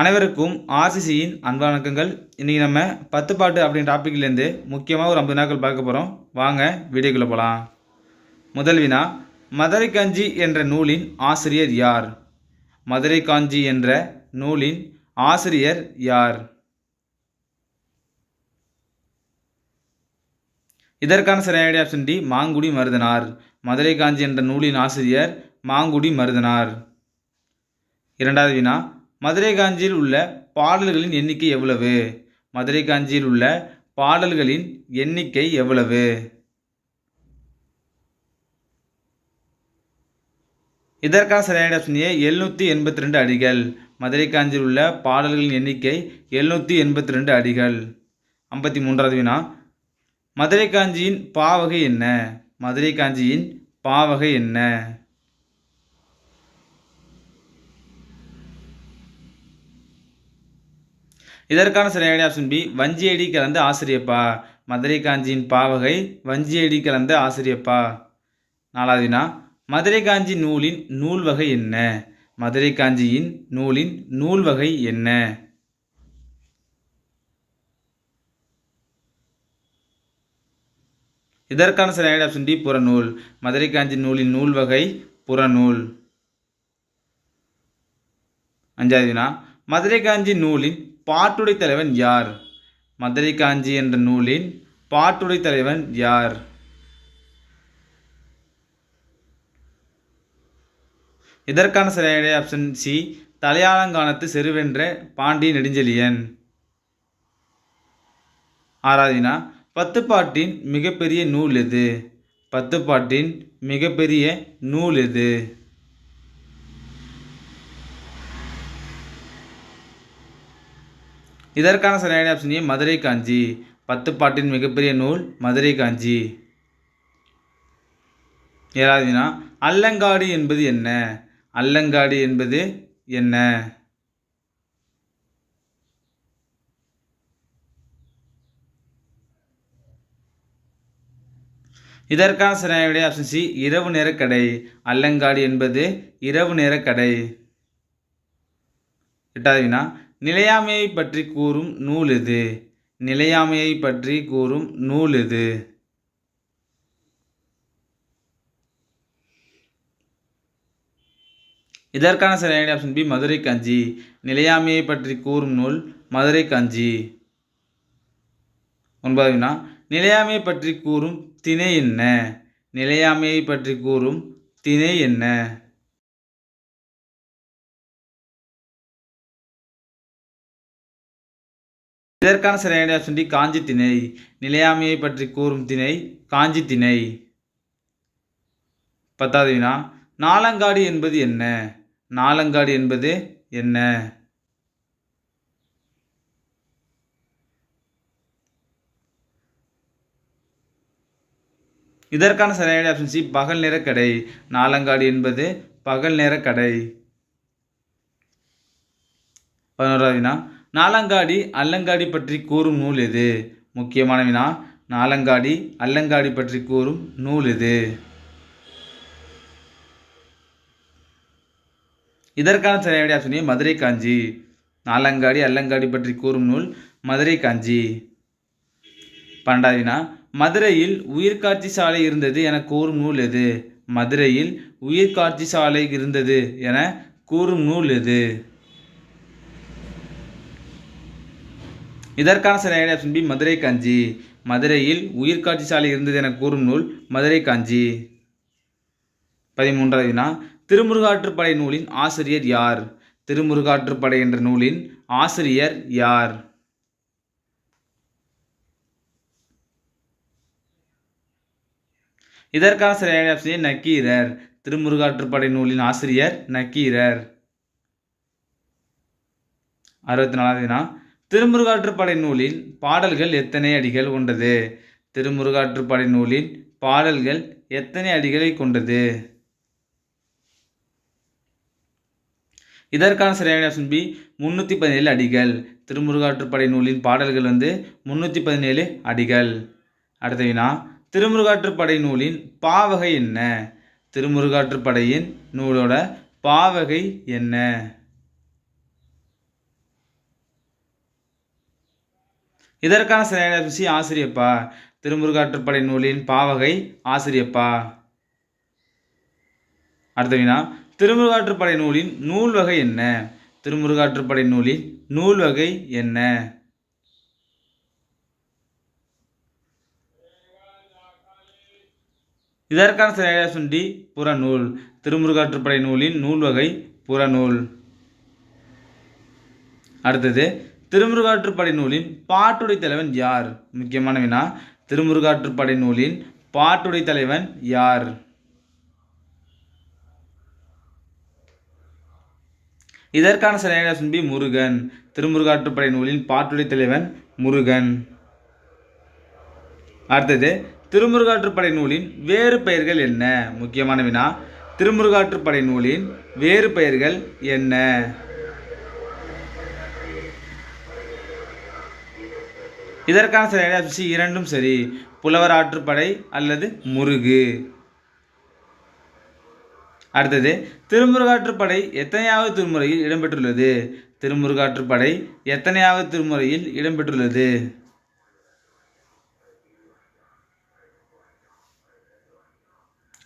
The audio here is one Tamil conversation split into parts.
அனைவருக்கும் ஆர்சிசியின் அன்பு வணக்கங்கள் இன்றைக்கி நம்ம பத்து பாட்டு அப்படின்ற டாப்பிக்லேருந்து முக்கியமாக ஒரு ஐம்பது நாட்கள் பார்க்க போகிறோம் வாங்க வீடியோக்குள்ளே போகலாம் முதல் வினா மதுரை காஞ்சி என்ற நூலின் ஆசிரியர் யார்? மதுரை காஞ்சி என்ற நூலின் ஆசிரியர் யார்? இதற்கான சரியான ஆப்ஷன் டி மாங்குடி மருதனார். மதுரை காஞ்சி என்ற நூலின் ஆசிரியர் மாங்குடி மருதனார். இரண்டாவது வினா மதுரை காஞ்சியில் உள்ள பாடல்களின் எண்ணிக்கை எவ்வளவு? மதுரை காஞ்சியில் உள்ள பாடல்களின் எண்ணிக்கை எவ்வளவு? இதற்கான சரியான ஆப்ஷன் ஏ எழுநூற்றி எண்பத்தி ரெண்டு அடிகள். மதுரை காஞ்சியில் உள்ள பாடல்களின் எண்ணிக்கை எழுநூற்றி எண்பத்தி ரெண்டு அடிகள். ஐம்பத்தி மூன்றாவது வினா. மதுரை காஞ்சியின் பாவகை என்ன? மதுரை காஞ்சியின் பாவகை என்ன? இதற்கான சரியான ஆப்ஷன் பி வஞ்சியடி கலந்த ஆசிரியப்பா. மதுரை காஞ்சியின் பாவகை வஞ்சியடி கலந்த ஆசிரியப்பா. நாலாவது வினா மதுரை காஞ்சி நூலின் நூல் வகை என்ன? மதுரை காஞ்சியின் நூலின் நூல் வகை என்ன? இதற்கான சரியான ஆப்ஷன் டி புறநூல். மதுரை காஞ்சி நூலின் நூல் வகை புறநூல். அஞ்சாவது வினா மதுரை காஞ்சி நூலின் பாட்டுடை தலைவன் யார்? மதுரை காஞ்சி என்ற நூலின் பாட்டுடை தலைவன் யார்? இதற்கான சரியான ஆப்ஷன் சி தலையாளங்கானத்து செருவென்ற பாண்டி நெடுஞ்செழியன். ஆராதினா பத்து பத்துப்பாட்டின் மிகப்பெரிய நூல் எது? பத்துப்பாட்டின் மிகப்பெரிய நூல் எது? இதற்கான சரியான ஆப்ஷன் ஏ மதுரை காஞ்சி. பத்துப்பாட்டின் மிகப்பெரிய நூல் மதுரை காஞ்சி. ஏழாவது வினா அல்லங்காடு என்பது என்ன? அல்லங்காடு என்பது என்ன? இதற்கான சரியான ஆப்ஷன் சி இரவு நேர கடை. அல்லங்காடு என்பது இரவு நேர கடை. எட்டாவது வினா நிலையாமையை பற்றி கூறும் நூல் எது? நிலையாமையை பற்றி கூறும் நூல் எது? இதற்கான சரியான ஆப்ஷன் பி மதுரை காஞ்சி. நிலையாமையை பற்றி கூறும் நூல் மதுரை காஞ்சி. ஒன்பதாவது வினா. நிலையாமையை பற்றி கூறும் திணை என்ன? நிலையாமையை பற்றி கூறும் திணை என்ன? இதற்கான சரியான ஆப்ஷன் காஞ்சி திணை நிலையாமையை பற்றி கூறும் திணை காஞ்சி திணை. பத்தாவது வினா நாலங்காடி என்பது என்ன? நாலங்காடி என்பது என்ன? இதற்கான சரியான ஆப்ஷன் சி பகல் நேர கடை. நாலங்காடி என்பது பகல் நேர கடை. பதினோராவது வினா நாலங்காடி அல்லங்காடி பற்றி கூறும் நூல் எது? முக்கியமான வினா நாலங்காடி அல்லங்காடி பற்றி கூறும் நூல் எது? இதற்கான சரியான ஆப்ஷன் மதுரை காஞ்சி. நாலங்காடி அல்லங்காடி பற்றி கூறும் நூல் மதுரை காஞ்சி. பன்னெண்டாவது வினா மதுரையில் உயிர்காட்சி சாலை இருந்தது என கூறும் நூல் எது? மதுரையில் உயிர்காட்சி சாலை இருந்தது என கூறும் நூல் எது? இதற்கான சரியான ஆப்ஷன் பி மதுரை காஞ்சி. மதுரையில் உயிர்காட்சி சாலை இருந்தது என கூறும் நூல் மதுரை காஞ்சி. பதிமூன்றாவது வினா திருமுருகாற்றுப்படை நூலின் ஆசிரியர் யார்? திருமுருகாற்றுப்படை என்ற நூலின் ஆசிரியர் யார்? இதற்கான சரியான ஆப்ஷன் நக்கீரர். திருமுருகாற்றுப்படை நூலின் ஆசிரியர் நக்கீரர். அறுபத்தி நாலாவது வினா திருமுருகாற்றுப்படை நூலின் பாடல்கள் எத்தனை அடிகள் கொண்டது? திருமுருகாற்றுப்படை நூலின் பாடல்கள் எத்தனை அடிகளை கொண்டது? இதற்கான சரியான ஆப்ஷன் பி பதினேழு அடிகள். திருமுருகாற்றுப்படை நூலின் பாடல்கள் வந்து முந்நூற்றி பதினேழு அடிகள். அடுத்த வினா திருமுருகாற்றுப்படை நூலின் பாவகை என்ன? திருமுருகாற்றுப்படையின் நூலோட பாவகை என்ன? இதற்கான சரியான ஆசிரியப்பா. திருமுருகாற்றுப்படை நூலின் பாவகை ஆசிரியப்பா. அடுத்த வினா. திருமுருகாற்றுப்படை நூலின் நூல் வகை என்ன? திருமுருகாற்றுப்படை நூலின் நூல் வகை என்ன? இதற்கான சரியான சுண்டி புறநூல். திருமுருகாற்றுப்படை நூலின் நூல் வகை புறநூல். அடுத்தது திருமுருகாற்றுப்படை நூலின் பாட்டுடை தலைவன் யார்? முக்கியமான வினா திருமுருகாற்றுப்படை நூலின் பாட்டுடை தலைவன் யார்? இதற்கான சரியான சுண்டி முருகன். திருமுருகாற்றுப்படை நூலின் பாட்டுடை தலைவன் முருகன். அடுத்தது திருமுருகாற்றுப்படை நூலின் வேறு பெயர்கள் என்ன? முக்கியமான வினா திருமுருகாற்றுப்படை நூலின் வேறு பெயர்கள் என்ன? இதற்கான சரியான சி இரண்டும் சரி. புலவர் ஆற்றுப்படை அல்லது முருகு. அடுத்தது திருமுருகாற்றுப்படை எத்தனையாவது திருமுறையில் இடம்பெற்றுள்ளது? திருமுருகாற்றுப்படை எத்தனையாவது திருமுறையில் இடம்பெற்றுள்ளது?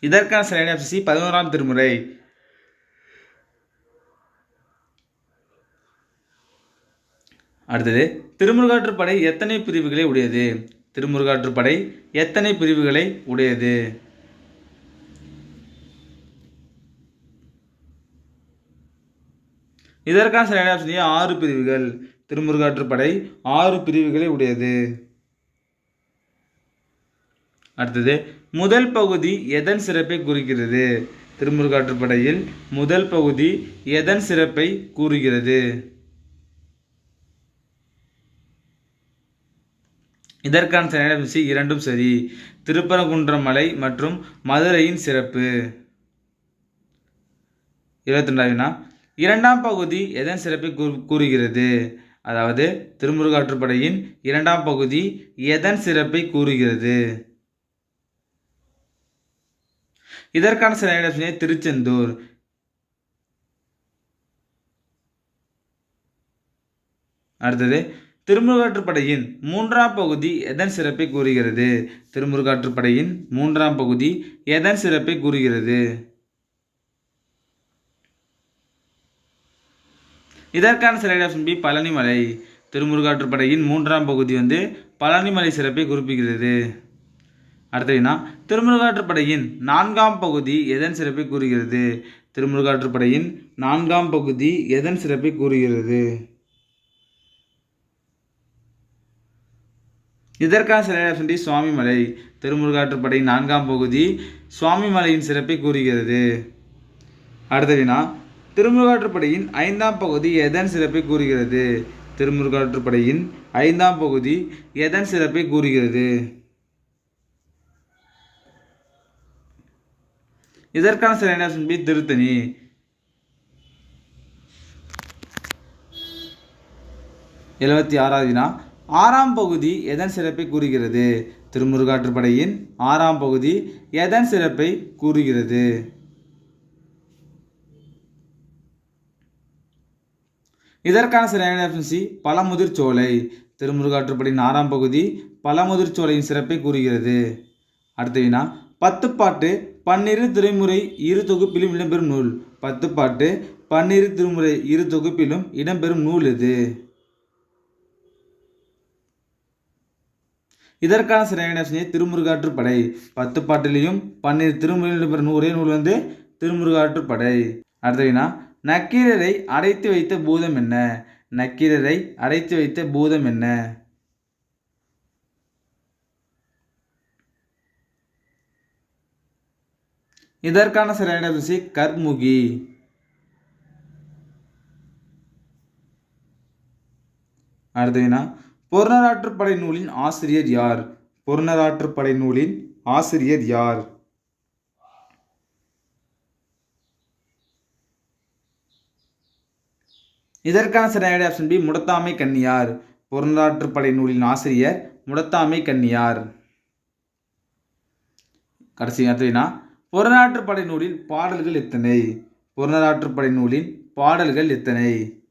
இதற்கான சரியான சி பதினோராம் திருமுறை. அடுத்தது திருமுருகாற்றுப்படை எத்தனை பிரிவுகளை உடையது? திருமுருகாற்றுப்படை எத்தனை பிரிவுகளை உடையது? இதற்கான சரியான ஆப்ஷன் ஆறு பிரிவுகள். திருமுருகாற்றுப்படை ஆறு பிரிவுகளை உடையது. அடுத்தது முதல் பகுதி எதன் சிறப்பை குறிக்கிறது? திருமுருகாற்றுப்படையில் முதல் பகுதி எதன் சிறப்பை கூறுகிறது? இதற்கான சரியான விசை இரண்டும் சரி. திருப்பரங்குன்றம் மலை மற்றும் மதுரையின் சிறப்பு. இருபத்திரெண்டாவினா இரண்டாம் பகுதி எதன் சிறப்பை கூறுகிறது? அதாவது திருமுருகாற்றுப்படையின் இரண்டாம் பகுதி எதன் சிறப்பை கூறுகிறது? இதற்கான சரியான ஆப்ஷனே திருச்செந்தூர். அடுத்தது திருமுருகாற்றுப்படையின் மூன்றாம் பகுதி எதன் சிறப்பை கூறுகிறது? திருமுருகாற்றுப்படையின் மூன்றாம் பகுதி எதன் சிறப்பை கூறுகிறது? இதற்கான சிறையில் ஆப்ஷன் பி பழனிமலை. திருமுருகாற்றுப்படையின் மூன்றாம் பகுதி வந்து பழனிமலை சிறப்பை குறிப்பிடுகிறது. அடுத்ததுனா திருமுருகாற்றுப்படையின் நான்காம் பகுதி எதன் சிறப்பை கூறுகிறது? திருமுருகாற்றுப்படையின் நான்காம் பகுதி எதன் சிறப்பை கூறுகிறது? இதற்கான சரியான ஆப்ஷன் டி சுவாமிமலை திருமுருகாற்றுப்படை நான்காம் பகுதி சுவாமிமலையின் சிறப்பை கூறுகிறது. அடுத்த வினா திருமுருகாற்றுப்படையின் ஐந்தாம் பகுதி எதன் சிறப்பை கூறுகிறது? திருமுருகாற்றுப்படையின் ஐந்தாம் பகுதி எதன் சிறப்பை கூறுகிறது? இதற்கான சரியான ஆப்ஷன் பி திருத்தணி. எழுபத்தி ஆறாவது வினா ஆறாம் பகுதி எதன் சிறப்பை கூறுகிறது? திருமுருகாற்றுப்படையின் ஆறாம் பகுதி எதன் சிறப்பை கூறுகிறது? இதற்கான சரியான ஆப்ஷன் சி பழமுதிர் சோலை. திருமுருகாற்றுப்படையின் ஆறாம் பகுதி பழமுதிர் சோலையின் சிறப்பை கூறுகிறது. அடுத்த வினா பத்துப்பாட்டு பன்னிரு திருமுறை இரு தொகுப்பிலும் இடம்பெறும் நூல். பத்துப்பாட்டு பன்னிரு திருமுறை இரு தொகுப்பிலும் இடம்பெறும் நூல் எது? இதற்கான சரியான ஆப்ஷனே திருமுருகாற்றுப்படை பத்து பாட்டிலையும் பன்னிரு திருமுறையில் இடம்பெறும் நூறே நூல் வந்து திருமுருகாற்றுப்படை அடுத்த நக்கீரரை அடைத்து வைத்த பூதம் என்ன? நக்கீரரை அடைத்து வைத்த பூதம் என்ன? இதற்கான சரியான ருசி கர்முகி. அடுத்த வினா நூலின் ஆசிரியர் யார்? பொருணராற்றுப்படை நூலின் ஆசிரியர் யார்? இதற்கான சரியான ஆப்ஷன் பி முடத்தாமை கன்னியார் பொருணராற்றுப்படை நூலின் ஆசிரியர் முடத்தாமை கன்னியார் கடைசி அடுத்ததுனா புறநாற்றுப்படை நூலின் பாடல்கள் எத்தனை? புறநாற்றுப்படை நூலின் பாடல்கள் எத்தனை?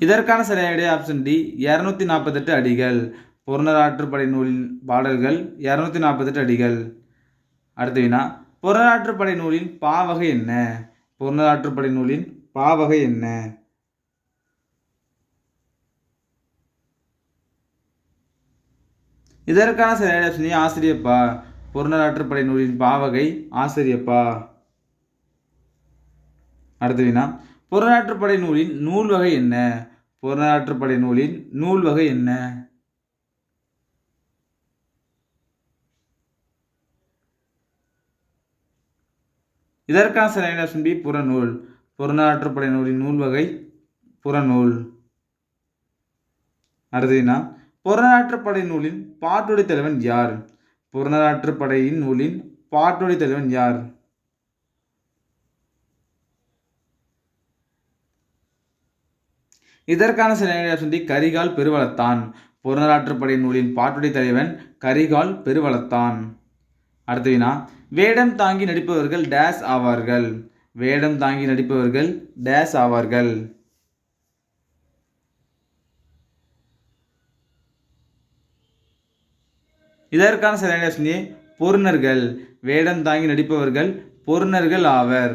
இதற்கான சரியான விடை ஆப்ஷன் டி இரநூத்தி நாற்பத்தெட்டு அடிகள். புறநராற்றுப்படை நூலின் பாடல்கள் இரநூத்தி நாற்பத்தெட்டு அடிகள். அடுத்த வினா புறநாற்றுப்படை நூலின் பாவகை என்ன? புறநாற்றுப்படை நூலின் பாவகை என்ன? இதற்கான சரியான ஆப்ஷன் ஆசிரியப்பா. புறநாற்றுப்படை நூலின் பாவகை ஆசிரியப்பா. அடுத்த வினா புறநாற்றுப்படை நூலின் நூல் வகை என்ன? புறநாற்றுப்படை நூலின் நூல் வகை என்ன? இதற்கான சரியான ஆப்ஷன் பி புறநூல். புறநாற்றுப்படை நூலின் நூல் வகை புறநூல். அடுத்ததுனா புறநாற்றுப்படை நூலின் பாட்டுடை தலைவன் யார்? புறநாற்றுப்படையின் நூலின் பாட்டுடை தலைவன் யார்? இதற்கான சில ஆப்ஷன் கரிகால் பெருவளத்தான். புறநாற்றுப்படை நூலின் பாட்டுடை தலைவன் கரிகால் பெருவளத்தான். அடுத்த வினா வேடம் தாங்கி நடிப்பவர்கள் டேஸ் ஆவார்கள். வேடம் தாங்கி நடிப்பவர்கள் டேஸ் ஆவார்கள். இதற்கான சரியான ஆப்ஷன் பொருணர்கள் வேடம் தாங்கி நடிப்பவர்கள் பொருணர்கள் ஆவர்.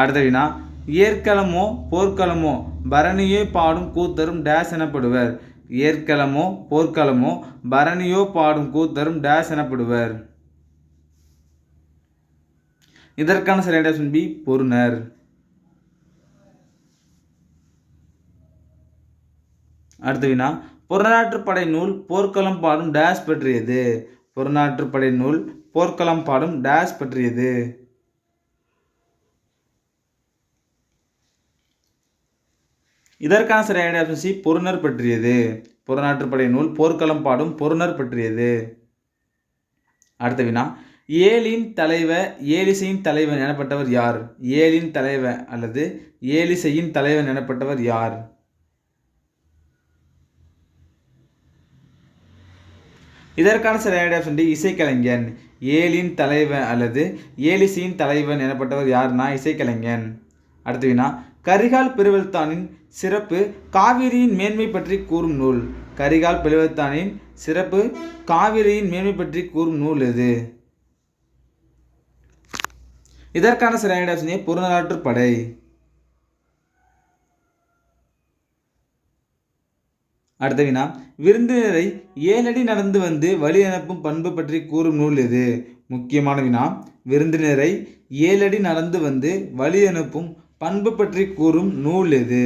அடுத்த வினா ஏற்களமோ போர்க்களமோ பரணியே பாடும் கூத்தரும் டேஸ் எனப்படுவர். ஏற்களமோ போர்க்களமோ பரணியோ பாடும் கூத்தரும் டேஸ் எனப்படுவர். இதற்கான சில ஆப்ஷன் பி பொருணர் அடுத்து வினா புறநாற்றுப்படை நூல் போர்க்களம் பாடும் டேஸ் பற்றியது. புறநாற்றுப்படை நூல் போர்க்களம் பாடும் டேஸ் பற்றியது. இதற்கான சரியான ஆப்ஷன் சி பொருணர் பற்றியது புறநாற்றுப்படை நூல் போர்க்களம் பாடும் பொருணர் பற்றியது. அடுத்த வினா. ஏலின் தலைவ ஏலிசையின் தலைவன் எனப்பட்டவர் யார்? ஏலின் தலைவ அல்லது ஏலிசையின் தலைவன் எனப்பட்டவர் யார்? இதற்கான சரியான ஆப்ஷன் டி இசைக்கலைஞன் ஏலின் தலைவன் அல்லது ஏலிசையின் தலைவன் எனப்பட்டவர் யாருன்னா இசைக்கலைஞன். அடுத்த வினா. கரிகால் பெருவல்தானின் சிறப்பு காவிரியின் மேன்மை பற்றி கூறும் நூல். கரிகால் பெருவெழுத்தானின் சிறப்பு காவிரியின் மேன்மை பற்றி கூறும் நூல் எது? இதற்கான சரியான புறநலாற்று புறநாற்று படை. அடுத்த வினா விருந்தினரை ஏழடி நடந்து வந்து வழி அனுப்பும் பண்பு பற்றி கூறும் நூல் எது? முக்கியமான வினா விருந்தினரை ஏழடி நடந்து வந்து வழி அனுப்பும் பண்பு பற்றி கூறும் நூல் எது?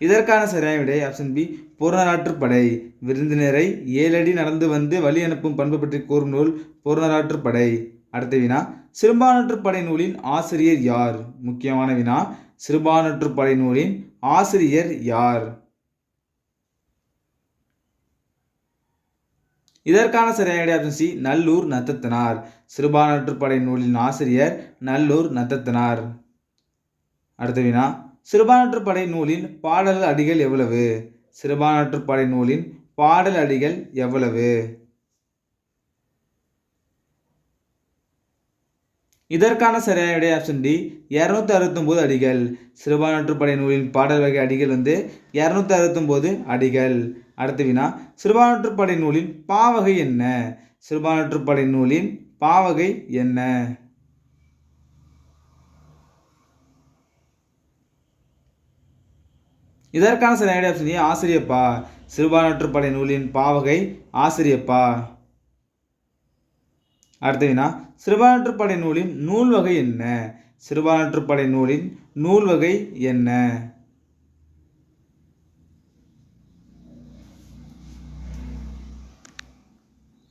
இதற்கான சரியான விடை ஆப்ஷன் பி புறநாற்றுப்படை விருந்தினரை ஏழடி நடந்து வந்து வழி அனுப்பும் பண்பு பற்றி கூறும் நூல் புறநாற்றுப்படை அடுத்த வினா சிறுபான்ற்றுப்படை நூலின் ஆசிரியர் யார்? முக்கியமான வினா சிறுபான்ற்றுப்படை நூலின் ஆசிரியர் யார்? இதற்கான சரியான ஆப்ஷன் சி நல்லூர் நத்தத்தனார். சிறுபான்ற்றுப்படை நூலின் ஆசிரியர் நல்லூர் நத்தத்தனார். அடுத்த வினா சிறுபான்ற்றுப்படை நூலின் பாடல் அடிகள் எவ்வளவு? சிறுபான்ற்றுப்படை நூலின் பாடல் அடிகள் எவ்வளவு? இதற்கான சரியான விடை ஆப்ஷன் டி இரநூத்தி அறுபத்தொம்போது அடிகள். சிறுபான்ற்றுப்படை நூலின் பாடல் வகை அடிகள் வந்து இரநூத்தி அறுபத்தொம்போது அடிகள். அடுத்து வினா சிறுபான்ற்றுப்படை நூலின் பாவகை என்ன? சிறுபான்ற்றுப்படை நூலின் பாவகை என்ன? இதற்கான சில ஆப்ஷன் ஏ ஆசிரியப்பா சிறுபான்மற்றுப்படை நூலின் பாவகை ஆசிரியப்பா? அடுத்த வினா சிறுபான்ற்றுப்படை நூலின் நூல் வகை என்ன? சிறுபான்மற்றுப்படை நூலின் நூல் வகை என்ன?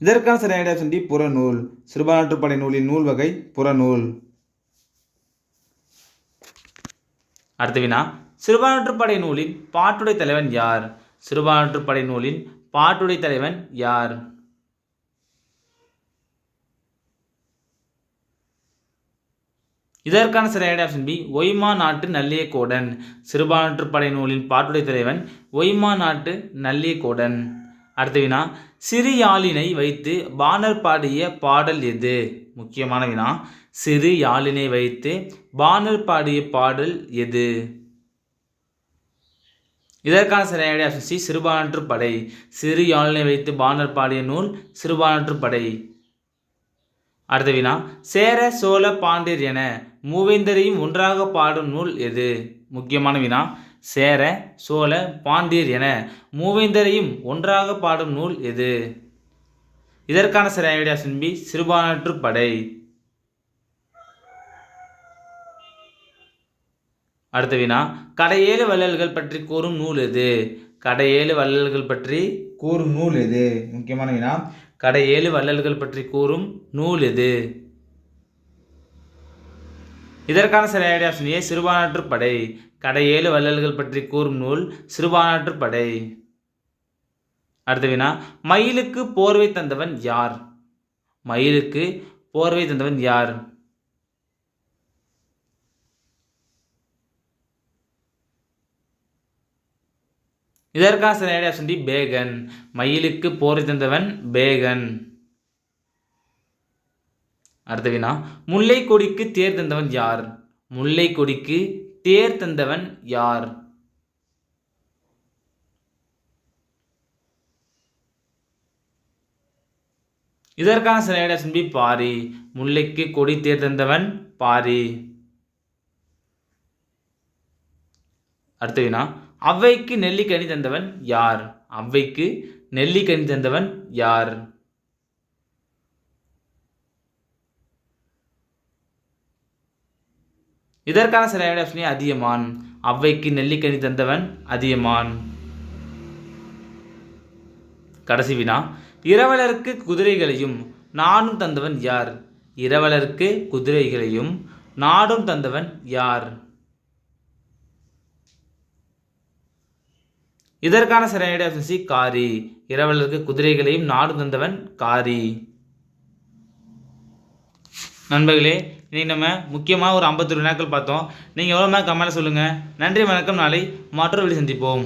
இதற்கான சில ஐடியா சொல்லி புறநூல் சிறுபான்மற்றுப்படை நூலின் நூல் வகை புறநூல். அடுத்த வினா சிறுபான்ற்றுப்படை நூலின் பாட்டுடை தலைவன் யார்? சிறுபான்ற்றுப்படை நூலின் பாட்டுடை தலைவன் யார்? இதற்கான சரியான ஆப்ஷன் பி ஒய்மா நாட்டு நல்லியக்கோடன். சிறுபான்ற்றுப்படை நூலின் பாட்டுடை தலைவன் ஒய்மா நாட்டு நல்லியக்கோடன். அடுத்த வினா சிறு யாழினை வைத்து பானர் பாடிய பாடல் எது? முக்கியமான வினா சிறு யாழினை வைத்து பானர் பாடிய பாடல் எது? இதற்கான சரியான ஆப்ஷன் சி. சிறுபான்ற்று படை. சிறு யாழினை வைத்து பாணர் பாடிய நூல் சிறுபான்ற்று படை. அடுத்த வினா. சேர சோழ பாண்டியர் என மூவேந்தரையும் ஒன்றாக பாடும் நூல் எது? முக்கியமான வினா. சேர சோழ பாண்டியர் என மூவேந்தரையும் ஒன்றாக பாடும் நூல் எது? இதற்கான சரியான ஆப்ஷன் பி சிறுபான்ற்று படை. அடுத்த வினா கடையேழு வள்ளல்கள் பற்றி கூறும் நூல் எது? கடையேழு வள்ளல்கள் பற்றி கூறும் நூல் எது? முக்கியமான வினா கடையேழு வள்ளல்கள் பற்றி கூறும் நூல் எது? இதற்கான சரியான ஆப்ஷன் ஏ சிறுபான்ற்று படை. கடையேழு வள்ளல்கள் பற்றி கூறும் நூல் சிறுபான்ற்று படை. அடுத்த வினா மயிலுக்கு போர்வை தந்தவன் யார்? மயிலுக்கு போர்வை தந்தவன் யார்? இதற்கான சரியான ஆப்ஷன் டி பேகன். மயிலுக்கு போரை தந்தவன் பேகன். அடுத்த வினா. முல்லை கொடிக்கு தேர் தந்தவன் யார்? முல்லை கொடிக்கு தேர் தந்தவன் யார்? இதற்கான சரியான ஆப்ஷன் பி பாரி. முல்லைக்கு கொடி தேர் தந்தவன் பாரி. அடுத்த வினா. அவ்வைக்கு நெல்லிக்கனி தந்தவன் யார்? அவ்வைக்கு நெல்லிக்கனி தந்தவன் யார்? இதற்கான சரியான ஆப்ஷனே அதியமான். அவ்வைக்கு நெல்லிக்கனி தந்தவன் அதியமான். கடைசி வினா. இரவலருக்கு குதிரைகளையும் நாடும் தந்தவன் யார்? இரவலருக்கு குதிரைகளையும் நாடும் தந்தவன் யார்? இதற்கான சரியான ஆப்ஷன் சி. காரி. இரவலருக்கு குதிரைகளையும் நாடு தந்தவன் காரி. நண்பர்களே இன்றைக்கி நம்ம முக்கியமாக ஒரு ஐம்பத்தொரு வினாக்கள் பார்த்தோம். நீங்கள் எவ்வளோ கமெண்ட் சொல்லுங்கள் நன்றி வணக்கம். நாளை மற்றொரு வழி சந்திப்போம்.